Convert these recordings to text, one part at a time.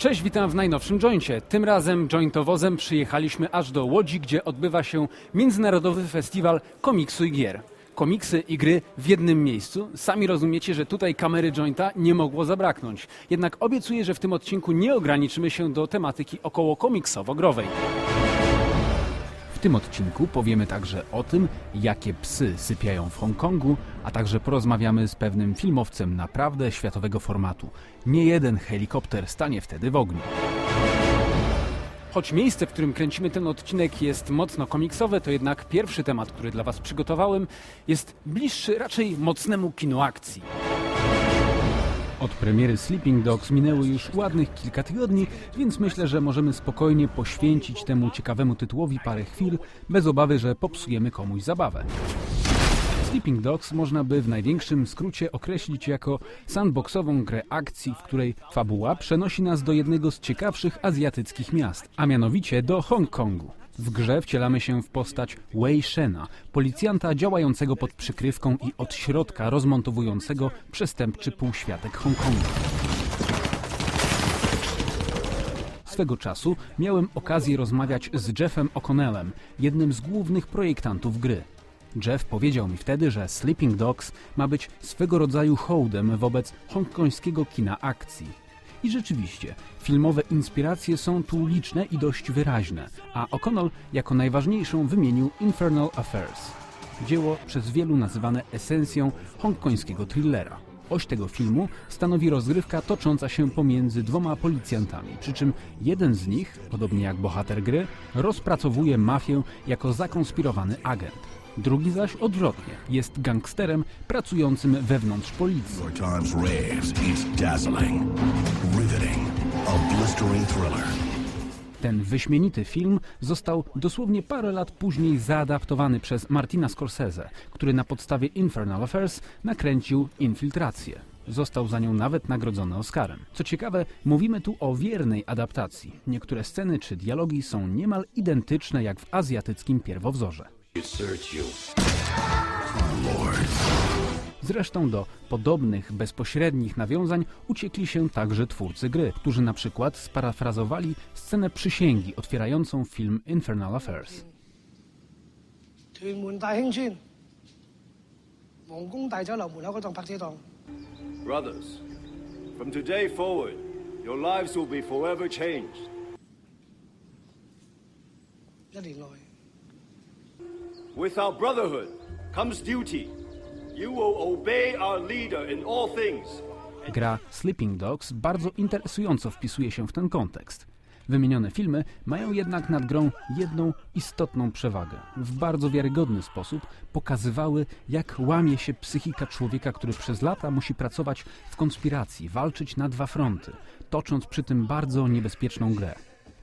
Cześć, witam w najnowszym joincie. Tym razem jointowozem przyjechaliśmy aż do Łodzi, gdzie odbywa się Międzynarodowy Festiwal Komiksu i Gier. Komiksy i gry w jednym miejscu. Sami rozumiecie, że tutaj kamery jointa nie mogło zabraknąć. Jednak obiecuję, że w tym odcinku nie ograniczymy się do tematyki około komiksowo-growej. Tym odcinku powiemy także o tym, jakie psy sypiają w Hongkongu, a także porozmawiamy z pewnym filmowcem naprawdę światowego formatu. Nie jeden helikopter stanie wtedy w ogniu. Choć miejsce, w którym kręcimy ten odcinek jest mocno komiksowe, to jednak pierwszy temat, który dla Was przygotowałem, jest bliższy raczej mocnemu kinu akcji. Od premiery Sleeping Dogs minęło już ładnych kilka tygodni, więc myślę, że możemy spokojnie poświęcić temu ciekawemu tytułowi parę chwil, bez obawy, że popsujemy komuś zabawę. Sleeping Dogs można by w największym skrócie określić jako sandboxową grę akcji, w której fabuła przenosi nas do jednego z ciekawszych azjatyckich miast, a mianowicie do Hongkongu. W grze wcielamy się w postać Wei Shena, policjanta działającego pod przykrywką i od środka rozmontowującego przestępczy półświatek Hongkongu. Swego czasu miałem okazję rozmawiać z Jeffem O'Connellem, jednym z głównych projektantów gry. Jeff powiedział mi wtedy, że Sleeping Dogs ma być swego rodzaju hołdem wobec hongkońskiego kina akcji. I rzeczywiście, filmowe inspiracje są tu liczne i dość wyraźne, a O'Connell jako najważniejszą wymienił Infernal Affairs. Dzieło przez wielu nazywane esencją hongkońskiego thrillera. Oś tego filmu stanowi rozgrywka tocząca się pomiędzy dwoma policjantami, przy czym jeden z nich, podobnie jak bohater gry, rozpracowuje mafię jako zakonspirowany agent. Drugi zaś odwrotnie, jest gangsterem pracującym wewnątrz policji. Ten wyśmienity film został dosłownie parę lat później zaadaptowany przez Martina Scorsese, który na podstawie Infernal Affairs nakręcił Infiltrację. Został za nią nawet nagrodzony Oscarem. Co ciekawe, mówimy tu o wiernej adaptacji. Niektóre sceny czy dialogi są niemal identyczne jak w azjatyckim pierwowzorze. Zresztą do podobnych, bezpośrednich nawiązań uciekli się także twórcy gry, którzy na przykład sparafrazowali scenę przysięgi otwierającą film Infernal Affairs. 屯门大兴村皇宫大酒楼门口嗰档拍车档， Brothers, from today forward, your lives will be forever changed. 一年内 With our brotherhood comes duty. Gra Sleeping Dogs bardzo interesująco wpisuje się w ten kontekst. Wymienione filmy mają jednak nad grą jedną istotną przewagę. W bardzo wiarygodny sposób pokazywały, jak łamie się psychika człowieka, który przez lata musi pracować w konspiracji, walczyć na dwa fronty, tocząc przy tym bardzo niebezpieczną grę,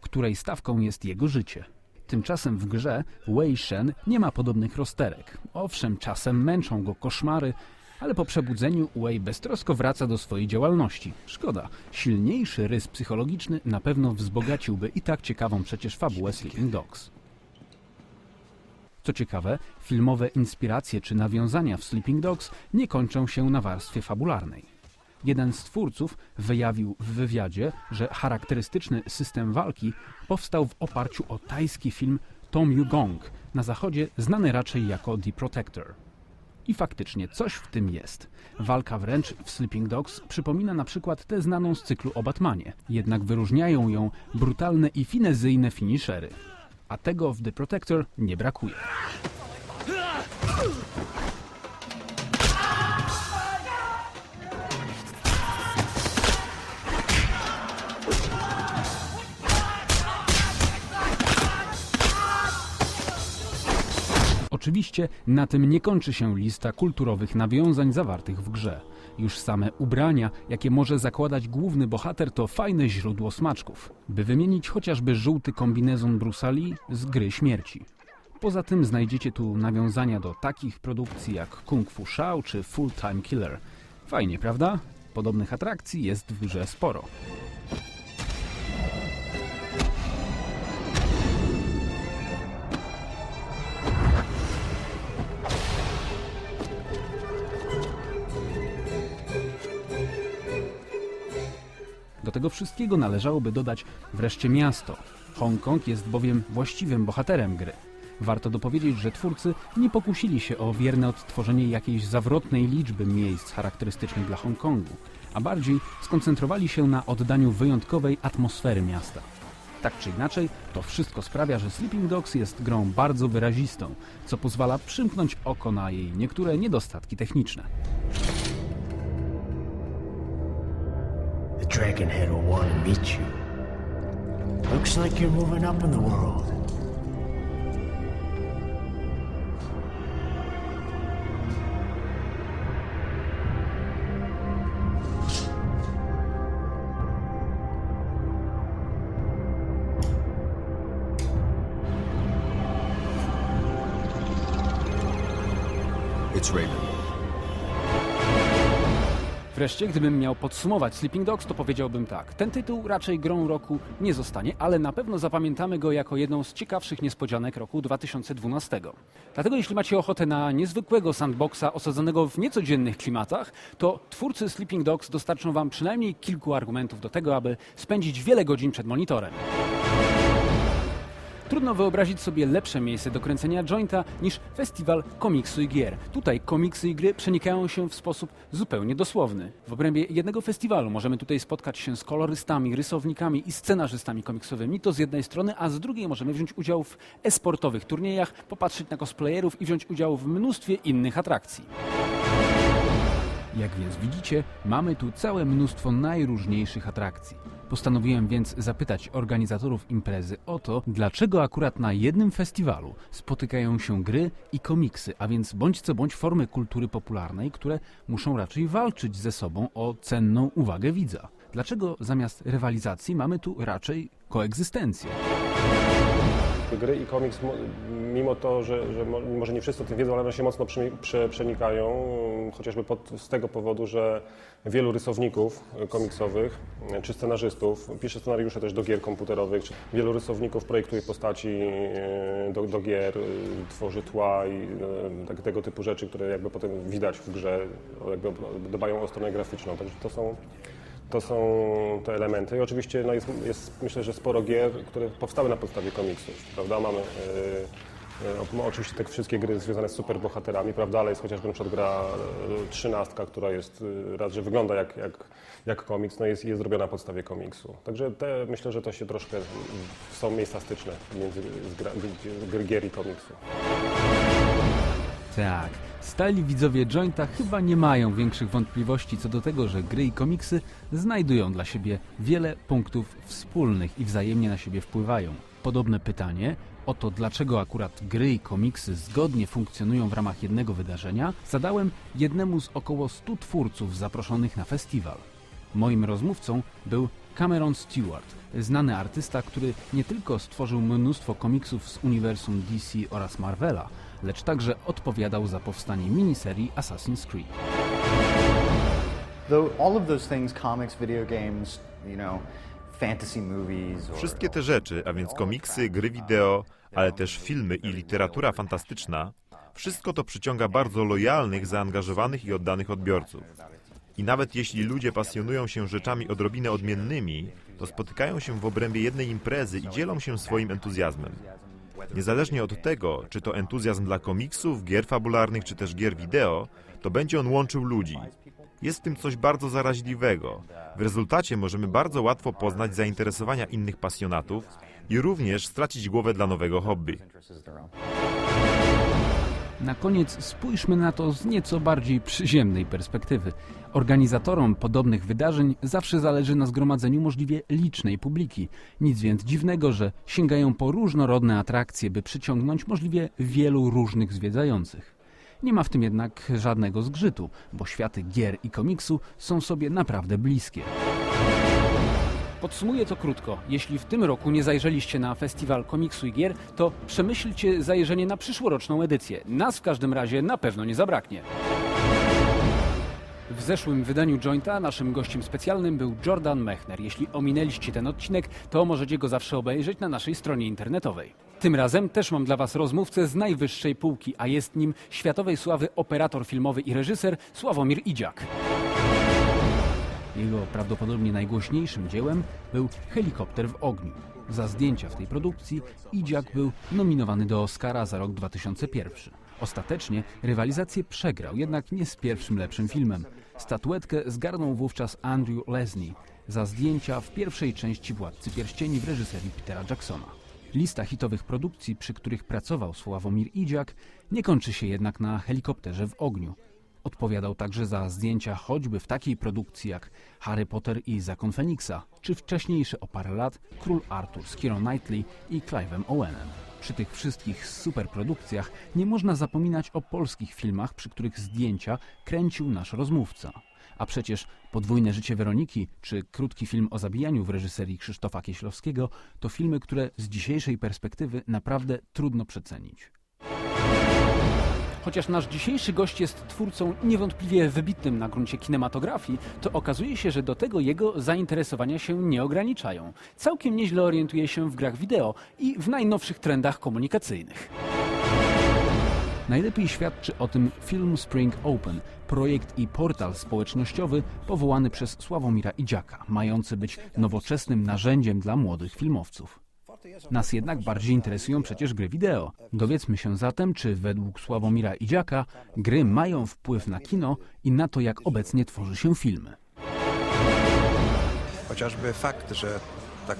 której stawką jest jego życie. Tymczasem w grze Wei Shen nie ma podobnych rozterek. Owszem, czasem męczą go koszmary, ale po przebudzeniu Wei beztrosko wraca do swojej działalności. Szkoda, silniejszy rys psychologiczny na pewno wzbogaciłby i tak ciekawą przecież fabułę Sleeping Dogs. Co ciekawe, filmowe inspiracje czy nawiązania w Sleeping Dogs nie kończą się na warstwie fabularnej. Jeden z twórców wyjawił w wywiadzie, że charakterystyczny system walki powstał w oparciu o tajski film Tom Yugong, na zachodzie znany raczej jako The Protector. I faktycznie coś w tym jest. Walka wręcz w Sleeping Dogs przypomina na przykład tę znaną z cyklu o Batmanie, jednak wyróżniają ją brutalne i finezyjne finishery. A tego w The Protector nie brakuje. Oczywiście na tym nie kończy się lista kulturowych nawiązań zawartych w grze. Już same ubrania, jakie może zakładać główny bohater, to fajne źródło smaczków. By wymienić chociażby żółty kombinezon Bruce Lee z gry śmierci. Poza tym znajdziecie tu nawiązania do takich produkcji jak Kung Fu Shao czy Full Time Killer. Fajnie, prawda? Podobnych atrakcji jest w grze sporo. Do tego wszystkiego należałoby dodać wreszcie miasto. Hongkong jest bowiem właściwym bohaterem gry. Warto dopowiedzieć, że twórcy nie pokusili się o wierne odtworzenie jakiejś zawrotnej liczby miejsc charakterystycznych dla Hongkongu, a bardziej skoncentrowali się na oddaniu wyjątkowej atmosfery miasta. Tak czy inaczej, to wszystko sprawia, że Sleeping Dogs jest grą bardzo wyrazistą, co pozwala przymknąć oko na jej niektóre niedostatki techniczne. Dragonhead will want to meet you. Looks like you're moving up in the world. It's Raven. Wreszcie, gdybym miał podsumować Sleeping Dogs, to powiedziałbym tak. Ten tytuł raczej grą roku nie zostanie, ale na pewno zapamiętamy go jako jedną z ciekawszych niespodzianek roku 2012. Dlatego jeśli macie ochotę na niezwykłego sandboxa osadzonego w niecodziennych klimatach, to twórcy Sleeping Dogs dostarczą wam przynajmniej kilku argumentów do tego, aby spędzić wiele godzin przed monitorem. Trudno wyobrazić sobie lepsze miejsce do kręcenia jointa niż festiwal komiksu i gier. Tutaj komiksy i gry przenikają się w sposób zupełnie dosłowny. W obrębie jednego festiwalu możemy tutaj spotkać się z kolorystami, rysownikami i scenarzystami komiksowymi, to z jednej strony, a z drugiej możemy wziąć udział w esportowych turniejach, popatrzeć na cosplayerów i wziąć udział w mnóstwie innych atrakcji. Jak więc widzicie, mamy tu całe mnóstwo najróżniejszych atrakcji. Postanowiłem więc zapytać organizatorów imprezy o to, dlaczego akurat na jednym festiwalu spotykają się gry i komiksy, a więc bądź co bądź formy kultury popularnej, które muszą raczej walczyć ze sobą o cenną uwagę widza. Dlaczego zamiast rywalizacji mamy tu raczej koegzystencję? Gry i komiks, mo- mimo to, że, że mo- może nie wszyscy o tym wiedzą, ale one się mocno przenikają, chociażby pod, z tego powodu, że wielu rysowników komiksowych czy scenarzystów pisze scenariusze też do gier komputerowych, wielu rysowników projektuje postaci e, do, do gier, e, tworzy tła i e, tak, tego typu rzeczy, które jakby potem widać w grze, jakby dbają o stronę graficzną. Także to są to są te elementy. I oczywiście no jest, jest myślę, że sporo gier, które powstały na podstawie komiksów, prawda? Mamy e, e, oczywiście te wszystkie gry związane z superbohaterami, prawda? Ale jest chociażby przykład gra e, trzynastka, która jest raz, że wygląda jak, jak, jak komiks, no jest, jest zrobiona na podstawie komiksu. Także te, myślę, że to się troszkę są miejsca styczne między z gier i komiksu. Tak, stali widzowie jointa chyba nie mają większych wątpliwości co do tego, że gry i komiksy znajdują dla siebie wiele punktów wspólnych i wzajemnie na siebie wpływają. Podobne pytanie o to, dlaczego akurat gry i komiksy zgodnie funkcjonują w ramach jednego wydarzenia, zadałem jednemu z około 100 twórców zaproszonych na festiwal. Moim rozmówcą był Cameron Stewart, znany artysta, który nie tylko stworzył mnóstwo komiksów z uniwersum DC oraz Marvela, lecz także odpowiadał za powstanie miniserii Assassin's Creed. Though all of those things, comics, video games, you know, fantasy movies, or Wszystkie te rzeczy, a więc komiksy, gry wideo, ale też filmy i literatura fantastyczna, wszystko to przyciąga bardzo lojalnych, zaangażowanych i oddanych odbiorców. I nawet jeśli ludzie pasjonują się rzeczami odrobinę odmiennymi, to spotykają się w obrębie jednej imprezy i dzielą się swoim entuzjazmem. Niezależnie od tego, czy to entuzjazm dla komiksów, gier fabularnych, czy też gier wideo, to będzie on łączył ludzi. Jest w tym coś bardzo zaraźliwego. W rezultacie możemy bardzo łatwo poznać zainteresowania innych pasjonatów i również stracić głowę dla nowego hobby. Na koniec spójrzmy na to z nieco bardziej przyziemnej perspektywy. Organizatorom podobnych wydarzeń zawsze zależy na zgromadzeniu możliwie licznej publiki. Nic więc dziwnego, że sięgają po różnorodne atrakcje, by przyciągnąć możliwie wielu różnych zwiedzających. Nie ma w tym jednak żadnego zgrzytu, bo światy gier i komiksu są sobie naprawdę bliskie. Podsumuję to krótko. Jeśli w tym roku nie zajrzeliście na festiwal komiksu i gier, to przemyślcie zajrzenie na przyszłoroczną edycję. Nas w każdym razie na pewno nie zabraknie. W zeszłym wydaniu Jointa naszym gościem specjalnym był Jordan Mechner. Jeśli ominęliście ten odcinek, to możecie go zawsze obejrzeć na naszej stronie internetowej. Tym razem też mam dla Was rozmówcę z najwyższej półki, a jest nim światowej sławy operator filmowy i reżyser Sławomir Idziak. Jego prawdopodobnie najgłośniejszym dziełem był Helikopter w ogniu. Za zdjęcia w tej produkcji Idziak był nominowany do Oscara za rok 2001. Ostatecznie rywalizację przegrał, jednak nie z pierwszym lepszym filmem. Statuetkę zgarnął wówczas Andrew Leslie za zdjęcia w pierwszej części Władcy Pierścieni w reżyserii Petera Jacksona. Lista hitowych produkcji, przy których pracował Sławomir Idziak, nie kończy się jednak na helikopterze w ogniu. Odpowiadał także za zdjęcia choćby w takiej produkcji jak Harry Potter i Zakon Feniksa, czy wcześniejszy o parę lat Król Artur z Keirą Knightley i Clive'em Owenem. Przy tych wszystkich superprodukcjach nie można zapominać o polskich filmach, przy których zdjęcia kręcił nasz rozmówca. A przecież Podwójne życie Weroniki czy krótki film o zabijaniu w reżyserii Krzysztofa Kieślowskiego to filmy, które z dzisiejszej perspektywy naprawdę trudno przecenić. Chociaż nasz dzisiejszy gość jest twórcą niewątpliwie wybitnym na gruncie kinematografii, to okazuje się, że do tego jego zainteresowania się nie ograniczają. Całkiem nieźle orientuje się w grach wideo i w najnowszych trendach komunikacyjnych. Najlepiej świadczy o tym Film Spring Open, projekt i portal społecznościowy powołany przez Sławomira Idziaka, mający być nowoczesnym narzędziem dla młodych filmowców. Nas jednak bardziej interesują przecież gry wideo. Dowiedzmy się zatem, czy według Sławomira Idziaka gry mają wpływ na kino i na to, jak obecnie tworzy się filmy. Chociażby fakt, że tak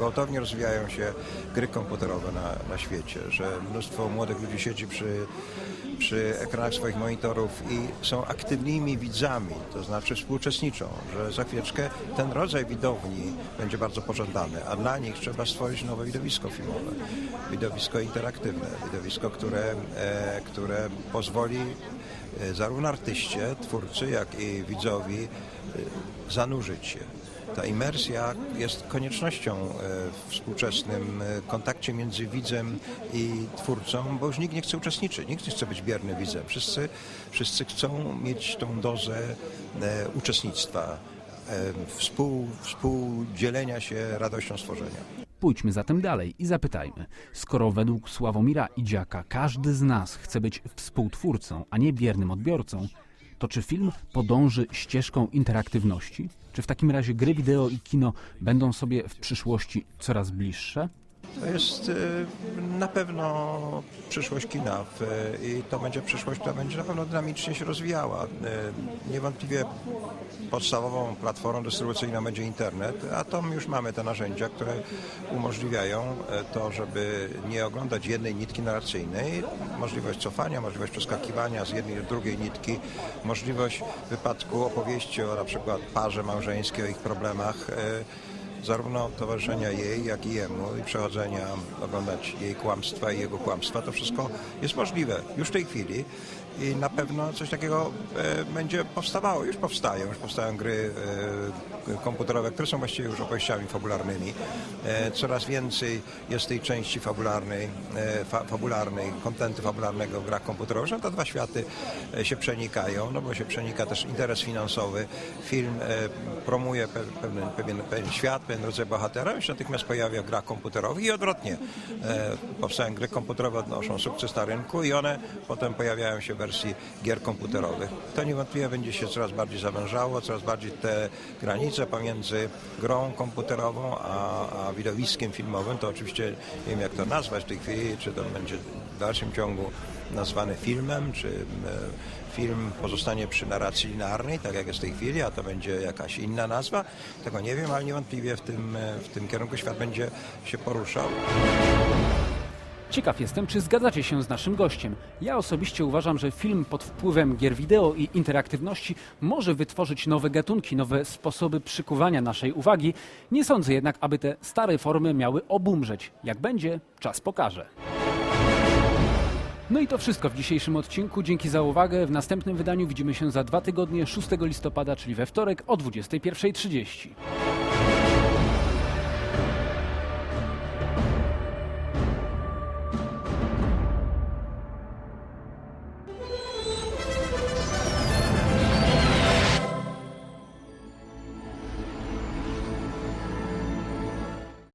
gwałtownie rozwijają się gry komputerowe na, na świecie, że mnóstwo młodych ludzi siedzi przy, przy ekranach swoich monitorów i są aktywnymi widzami, to znaczy współuczestniczą, że za chwileczkę ten rodzaj widowni będzie bardzo pożądany, a dla nich trzeba stworzyć nowe widowisko filmowe, widowisko interaktywne, widowisko, które, e, które pozwoli e, zarówno artyście, twórcy, jak i widzowi e, zanurzyć się. Ta imersja jest koniecznością e, w współczesnym e, kontakcie między widzem i twórcą, bo już nikt nie chce uczestniczyć, nikt nie chce być biernym widzem. Wszyscy, wszyscy chcą mieć tą dozę e, uczestnictwa, współ, współdzielenia się radością stworzenia. Pójdźmy zatem dalej i zapytajmy, skoro według Sławomira Idziaka każdy z nas chce być współtwórcą, a nie biernym odbiorcą, to czy film podąży ścieżką interaktywności? Czy w takim razie gry wideo i kino będą sobie w przyszłości coraz bliższe? To jest e, na pewno przyszłość kina i to będzie przyszłość, która będzie na pewno dynamicznie się rozwijała. E, Niewątpliwie podstawową platformą dystrybucyjną będzie internet, a tam już mamy te narzędzia, które umożliwiają e, to, żeby nie oglądać jednej nitki narracyjnej, możliwość cofania, możliwość przeskakiwania z jednej do drugiej nitki, możliwość wypadku opowieści o na przykład parze małżeńskiej, o ich problemach, zarówno towarzyszenia jej, jak i jemu i przechodzenia, oglądać jej kłamstwa i jego kłamstwa, to wszystko jest możliwe. Już w tej chwili i na pewno coś takiego e, będzie powstawało, już powstają, już powstają gry e, komputerowe, które są właściwie już opowieściami fabularnymi. E, coraz więcej jest tej części fabularnej, fa, fabularnej, kontentu fabularnego w grach komputerowych, że te dwa światy się przenikają, no bo się przenika też interes finansowy. Film promuje pe, pewien, pewien, pewien świat, pewien rodzaj bohatera, i się natychmiast pojawia w grach komputerowych i odwrotnie. Powstają gry komputerowe, odnoszą sukces na rynku i one potem pojawiają się w wersji gier komputerowych. To niewątpliwie będzie się coraz bardziej zawężało, coraz bardziej te granice pomiędzy grą komputerową a, a widowiskiem filmowym, to oczywiście nie wiem jak to nazwać w tej chwili, czy to będzie w dalszym ciągu nazwane filmem, czy e, film pozostanie przy narracji linearnej, tak jak jest w tej chwili, a to będzie jakaś inna nazwa. Tego nie wiem, ale niewątpliwie w tym, e, w tym kierunku świat będzie się poruszał. Ciekaw jestem, czy zgadzacie się z naszym gościem. Ja osobiście uważam, że film pod wpływem gier wideo i interaktywności może wytworzyć nowe gatunki, nowe sposoby przykuwania naszej uwagi. Nie sądzę jednak, aby te stare formy miały obumrzeć. Jak będzie, czas pokaże. No i to wszystko w dzisiejszym odcinku. Dzięki za uwagę. W następnym wydaniu widzimy się za dwa tygodnie, 6 listopada, czyli we wtorek o 21.30.